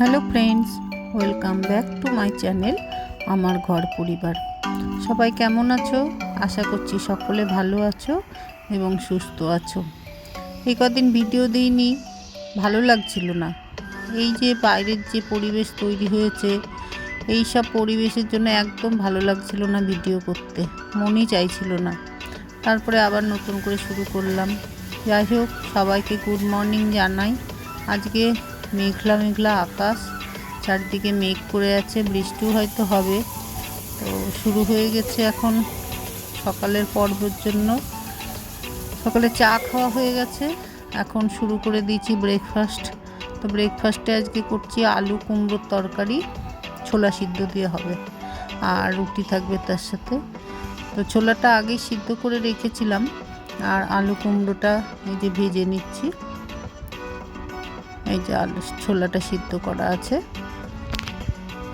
Hello friends, welcome back to my channel আমার ঘর পরিবার। সবাই কেমন আছো? আশা করছি সকলে ভালো আছো এবং সুস্থ আছো। এই কদিন ভিডিও দিইনি, ভালো লাগছিল না। এই যে বাইরের যে পরিবেশ তৈরি হয়েছে, এই সব পরিবেশের জন্য একদম ভালো লাগছিল না ভিডিও করতে, মনই চাইছিল না। তারপরে আবার নতুন করে শুরু করলাম। যাই হোক, সবাইকে গুড মর্নিং জানাই। আজকে মেঘলা মেঘলা আকাশ। চারদিকে মেঘ করে আছে বৃষ্টিও হয়তো হবে। তো শুরু হয়ে গেছে এখন সকালের পর্বর জন্য। সকালে চা খাওয়া হয়ে গেছে। এখন শুরু করে দিয়েছি ব্রেকফাস্ট তো ব্রেকফাস্টে আজকে করছি আলু কুমড়োর তরকারি, ছোলা সিদ্ধ দিয়ে হবে। আর রুটি থাকবে তার সাথে। তো ছোলাটা আগেই সিদ্ধ করে রেখেছিলাম। আর আলু কুমড়োটা এই যে ভেজে নিচ্ছি। এই যে আলু ছোলাটা সিদ্ধ করা আছে।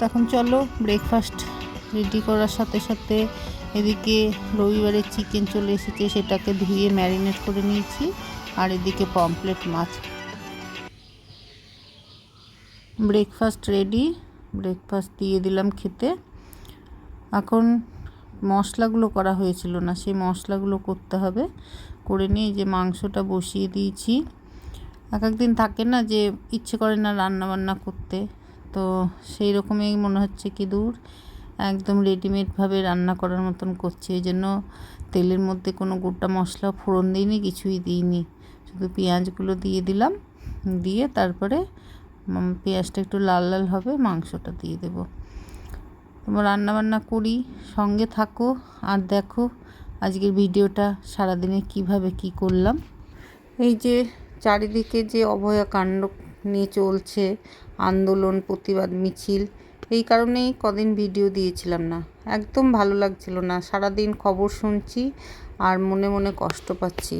তখন চলো ব্রেকফাস্ট রেডি করার সাথে সাথে এদিকে রবিবারের চিকেন চলে এসেছে, সেটাকে ধুয়ে ম্যারিনেট করে নিয়েছি। আর এদিকে পমপ্লেট মাছ। ব্রেকফাস্ট রেডি ব্রেকফাস্ট দিয়ে দিলাম খেতে। এখন মশলাগুলো করা হয়েছিল না, সেই মশলাগুলো করতে হবে। করে নিয়ে যে মাংসটা বসিয়ে দিয়েছি। এক একদিন থাকে না যে ইচ্ছে করে না রান্না বান্না করতে। তো সেই রকমই মনে হচ্ছে কি দূর। একদম রেডিমেডভাবে রান্না করার মতন করছি। এই জন্য তেলের মধ্যে কোনো গোটা মশলা ফোড়ন দিইনি, কিছুই দিইনি। শুধু পেঁয়াজগুলো দিয়ে দিলাম। দিয়ে তারপরে পেঁয়াজটা একটু লাল লাল হবে, মাংসটা দিয়ে দেবো। তোমরা রান্না বান্না করি, সঙ্গে থাকো আর দেখো আজকের ভিডিওটা সারাদিনে কীভাবে কি করলাম। এই যে চারিদিকে যে অভয়াকাণ্ড নিয়ে চলছে, আন্দোলন, প্রতিবাদ, মিছিল, এই কারণেই কদিন ভিডিও দিয়েছিলাম না। একদম ভালো লাগছিল না। সারাদিন খবর শুনছি আর মনে মনে কষ্ট পাচ্ছি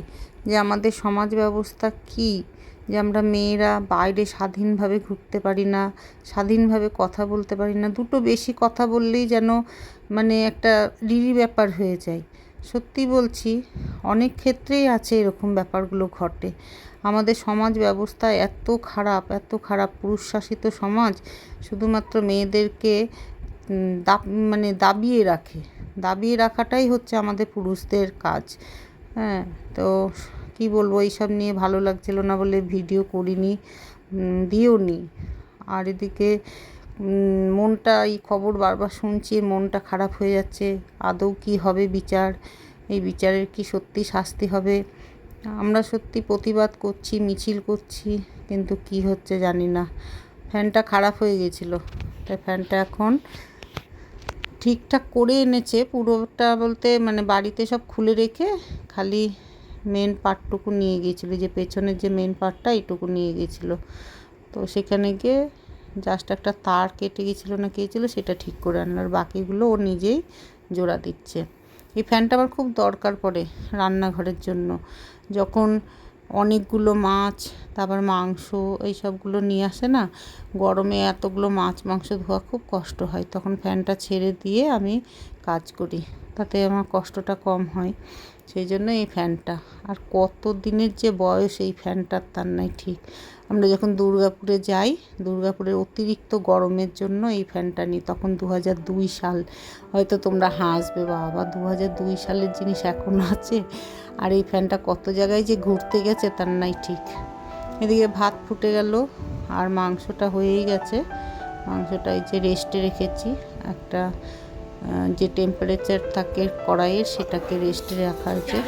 যে আমাদের সমাজ ব্যবস্থা কী? যে আমরা মেয়েরা বাইরে স্বাধীনভাবে ঘুরতে পারি না, স্বাধীনভাবে কথা বলতে পারি না। দুটো বেশি কথা বললেই যেন মানে একটা রিরি ব্যাপার হয়ে যায়। সত্যি বলছি, অনেক ক্ষেত্রেই আছে এরকম ব্যাপারগুলো ঘটে। আমাদের সমাজ ব্যবস্থা এত খারাপ এত খারাপ পুরুষ শাসিত সমাজ শুধুমাত্র মেয়েদেরকে দাব মানে দাবিয়ে রাখে। দাবিয়ে রাখাটাই হচ্ছে আমাদের পুরুষদের কাজ। হ্যাঁ তো কি বলব, এইসব নিয়ে ভালো লাগছিল না বলে ভিডিও করিনি দিও নি আর এদিকে মনটা, এই খবর বারবার শুনছি, মনটা খারাপ হয়ে যাচ্ছে। আদৌ কি হবে বিচার? এই বিচারের কি সত্যি শাস্তি হবে? আমরা সত্যি প্রতিবাদ করছি, মিছিল করছি, কিন্তু কি হচ্ছে জানি না। ফ্যানটা খারাপ হয়ে গেছিল। তাই ফ্যানটা এখন ঠিকঠাক করে এনেছে। পুরোটা বলতে মানে বাড়িতে সব খুলে রেখে খালি মেন পার্টটুকু নিয়ে গিয়েছিল। যে পেছনের যে মেন পার্টটা এইটুকু নিয়ে গিয়েছিল। তো সেখানে গিয়ে জাস্ট একটা তার কেটে গেছিল না গিয়েছিল সেটা ঠিক করে আনলো। আর বাকিগুলো ও নিজেই জোড়া দিচ্ছে। এই ফ্যানটা আমার খুব দরকার পড়ে রান্নাঘরের জন্য। যখন অনেকগুলো মাছ, তারপর মাংস এই সবগুলো নিয়ে আসে না, গরমে এতগুলো মাছ, মাংস ধোয়া খুব কষ্ট হয়। তখন ফ্যানটা ছেড়ে দিয়ে আমি কাজ করি। তাতে আমার কষ্টটা কম হয়। সেই জন্য এই ফ্যানটা। আর কত দিনের যে বয়স এই ফ্যানটার তার নাই ঠিক। আমরা যখন দুর্গাপুরে যাই, দুর্গাপুরের অতিরিক্ত গরমের জন্য এই ফ্যানটা নিই, তখন দু দুই সাল। হয়তো তোমরা হাসবে, বাবা দু দুই সালের জিনিস এখন আছে। আর এই ফ্যানটা কত জায়গায় যে ঘুরতে গেছে তার নাই ঠিক। এদিকে ভাত ফুটে গেল, আর মাংসটা হয়েই গেছে। মাংসটা এই যে রেস্টে রেখেছি। একটা যে টেম্পারেচার থাকে কড়াইয়ের সেটাকে রেস্টে রাখা হয়েছে।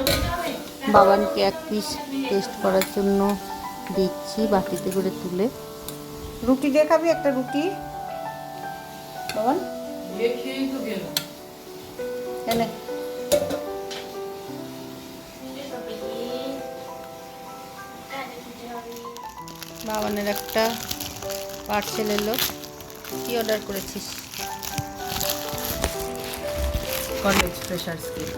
বাবানকে এক পিস টেস্ট করার জন্য দিচ্ছি বাটিতে করে তুলে। রুটি দিয়ে খাবি, একটা রুটি। বাবান? বাবানের একটা পার্সেল এলো। কি অর্ডার করেছিস? কলেজ ফ্রেশার্স কেক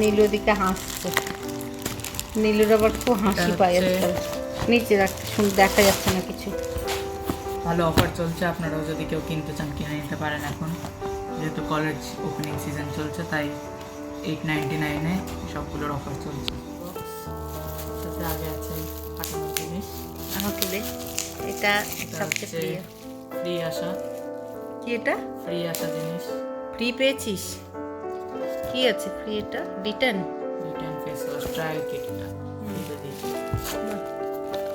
নীলু দিকে হাসছে। নীলুর আবার খুব হাসি পায় নিচে রাখ শুন দেখা যাচ্ছে না কিছু। ভালো অফার চলছে আপনারাও যদি কেউ কিনতে চান কিনে নিতে পারেন এখন। যেহেতু কলেজ ওপেনিং সিজন চলছে তাই এইট নাইনটি নাইনে সবগুলোর অফার চলছে। সাথে আগে আছে পাঠানোর জিনিস জিনিস আমাকে দে। এটা সবচেয়ে প্রিয়। ফ্রি আসা কি এটা? ফ্রি আসা জিনিস। ফ্রি পেয়েছিস? কি আছে ফ্রি এটা? Return return face wash trial kit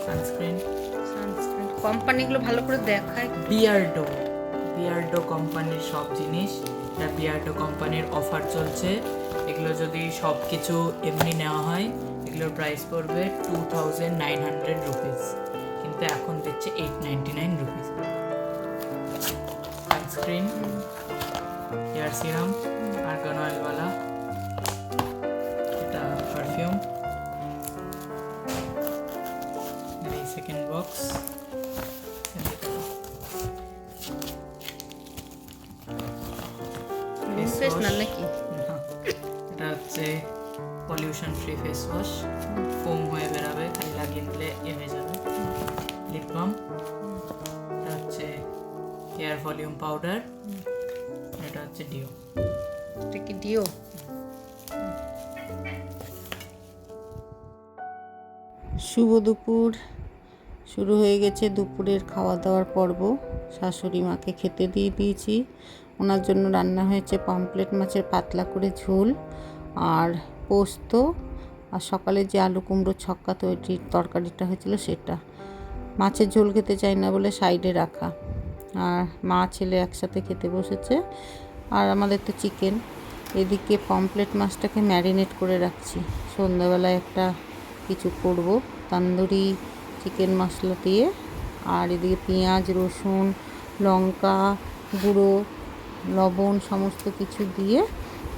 sunscreen sunscreen কোম্পানিগুলো ভালো করে দেখায়। বিয়ার্ডো বিয়ার্ডো কোম্পানির সব জিনিস। এটা বিয়ার্ডো কোম্পানির অফার চলছে। এগুলো যদি সব কিছু এমনি নেওয়া হয় এগুলোর প্রাইস পড়বে two thousand nine hundred rupees কিন্তু এখন দিচ্ছে eight ninety nine rupees sunscreen hair serum argan অয়েলওয়ালা এটা পারফিউম এই সেকেন্ড বক্স প্রফেশনাল নাকি এটা হচ্ছে pollution free face wash foam হয়ে বেরাবে খালি লাগিয়ে দিলে এ হয়ে যাবে। লিপ বাম এটা হচ্ছে হেয়ার ভলিউম পাউডার এটা হচ্ছে ডিও এটা কি ডিও শুভ দুপুর। শুরু হয়ে গেছে দুপুরের খাওয়া দাওয়ার পর্ব। শাশুড়ি মাকে খেতে দিয়ে দিয়েছি। ওনার জন্য রান্না হয়েছে পমপ্লেট মাছের পাতলা করে ঝোল আর পোস্ত। আর সকালে যে আলু কুমড়ো ছক্কা তৈরির তরকারিটা হয়েছিল সেটা। মাছের ঝোল খেতে চাই না বলে সাইডে রাখা। আর মা ছেলে একসাথে খেতে বসেছে। আর আমাদের তো চিকেন। এদিকে পমপ্লেট মাছটাকে ম্যারিনেট করে রাখছি। সন্ধ্যাবেলায় একটা কিছু করব। তান্দুরি, চিকেন মশলা দিয়ে। আর এদিকে পেঁয়াজ, রসুন, লঙ্কা গুঁড়ো, লবণ সমস্ত কিছু দিয়ে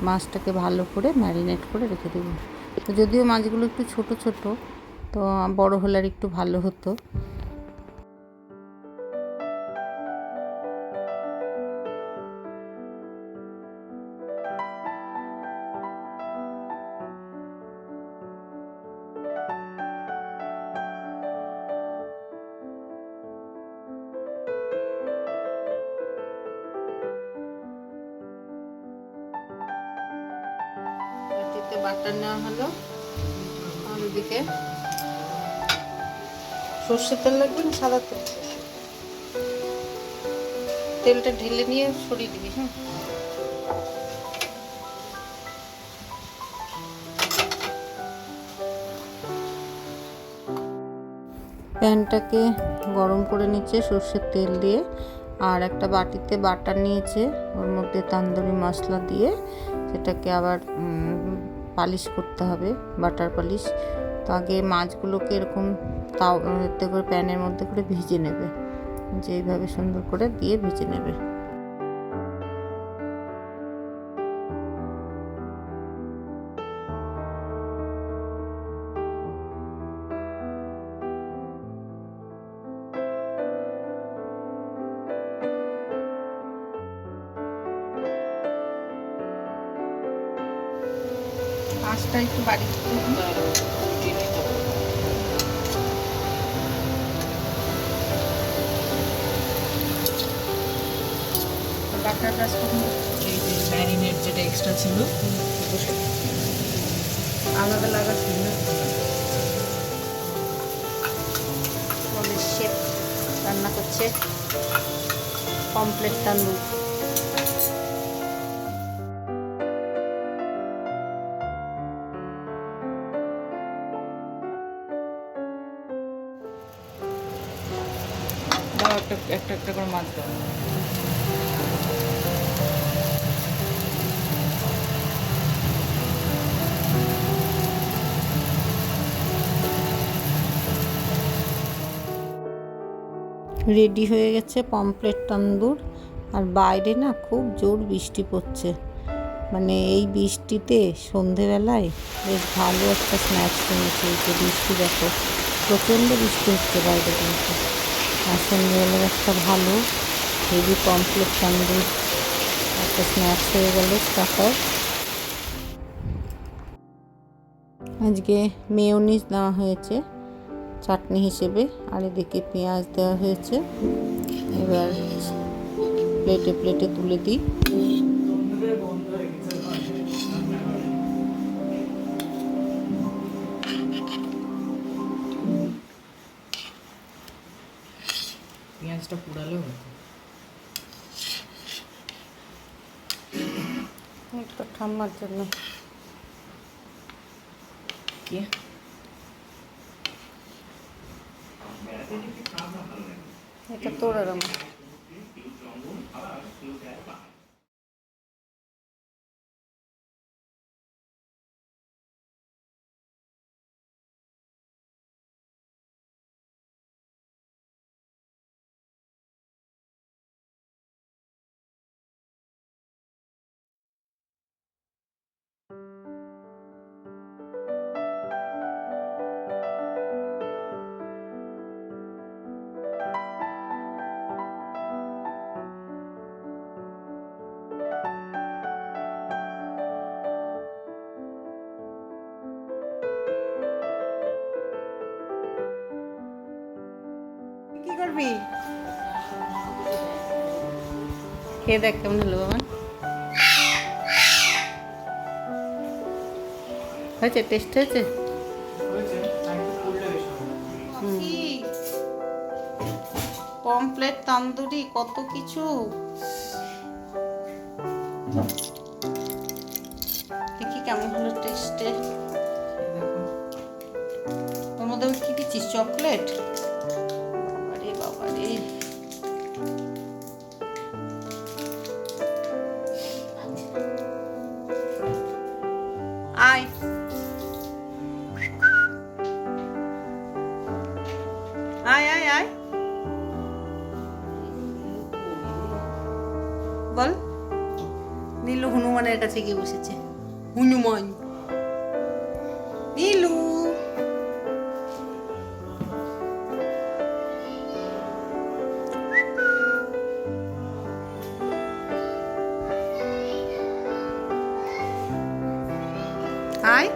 মাছটাকে ভালো করে ম্যারিনেট করে রেখে দেবো। তো যদিও মাছগুলো একটু ছোট ছোট, তো বড় হলে আর একটু ভালো হতো। বাটার নেওয়া হলো। আর ওদিকে সর্ষের তেল লাগবে না, সাদা তেল? তেলটা ঢেলে নিয়ে সরিয়ে দিবি হ্যাঁ? প্যানটাকে গরম করে নিচ্ছে সর্ষের তেল দিয়ে, আর একটা বাটিতে বাটার নিয়েছে, ওর মধ্যে তান্দুরি মশলা দিয়ে, সেটাকে আবার পালিশ করতে হবে বাটার পালিশ তো আগে মাছগুলোকে এরকম তাও করে প্যানের মধ্যে করে ভিজে নেবে। যেইভাবে সুন্দর করে দিয়ে ভিজে নেবে। আঁচটা একটু বাড়ি বাটার এই যে ম্যারিনেট যেটা এক্সট্রা ছিল। আলাদা রান্না করছে। কমপ্লেট তান্দুর। একটা একটা একটা করে মাছ রেডি হয়ে গেছে পমপ্লেট তান্দুর। আর বাইরে না খুব জোর বৃষ্টি পড়ছে। মানে এই বৃষ্টিতে সন্ধেবেলায় বেশ ভালো একটা স্ন্যাক্স কিনেছি যে বৃষ্টি দেখো, প্রচণ্ড বৃষ্টি হচ্ছে বাইরে কিন্তু। আর সন্ধেবেলার একটা ভালো হেভি পমপ্লেট তান্দুর একটা স্ন্যাক্স হয়ে গেল স্টাফার আজকে মেয়োনিজ দেওয়া হয়েছে, চাটনি হিসেবে। আর এদিকে পেঁয়াজ দেওয়া হয়েছে। এবার প্লেটে প্লেটে তুলে দিই। মাছটা পুড়ালেও হতো। তো ঠাম্মার জন্য। কি? এটা তোর আমার। খেয়ে দেখ কেমন হলো বাবা। হয়েছে? টেস্ট হয়েছে? পমপ্লেট তন্দুরি কত কিছু। দেখি কেমন হলো টেস্টে ওর মধ্যে কি দিচ্ছিস? চকলেট? আয় আয় আয় আয় বল। নীলু হনুমানের কাছে গিয়ে বসেছে। হনুমান। আয়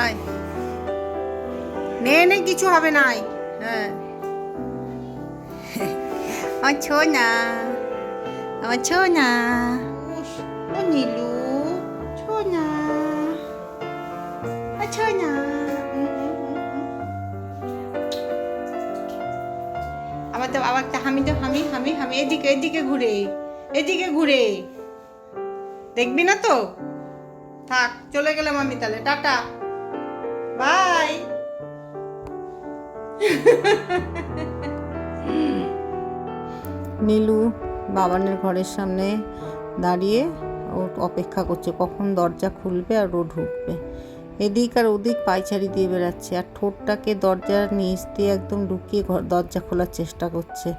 আয় নে নে কিছু হবে না আয়। হ্যাঁ। আমার ছো না। আমার ছো না। ও নীলু ছো না। ছো না। আবার তো আবার তো হামি তো হামি হামি হামি। এদিকে এদিকে ঘুরে। এদিকে ঘুরে। দেখবি না তো? থাক, চলে গেলাম আমি তাহলে। টাটা। বাই। নীলু বাবানের ঘরের সামনে দাঁড়িয়ে ও অপেক্ষা করছে। কখন দরজা খুলবে আর ও ঢুকবে। এদিক আর ওদিক পায়চারি দিয়ে বেড়াচ্ছে আর ঠোঁটটাকে দরজার নিচ দিয়ে একদম ঢুকিয়ে ঘর, দরজা খোলার চেষ্টা করছে।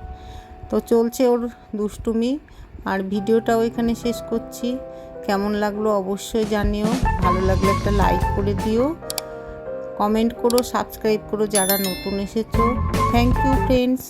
তো চলছে ওর দুষ্টুমি। আর ভিডিওটাও এখানে শেষ করছি। কেমন লাগল অবশ্যই জানিও। ভালো লাগলে একটা লাইক করে দিও। কমেন্ট করো সাবস্ক্রাইব করো যারা নতুন এসেছ। Thank you friends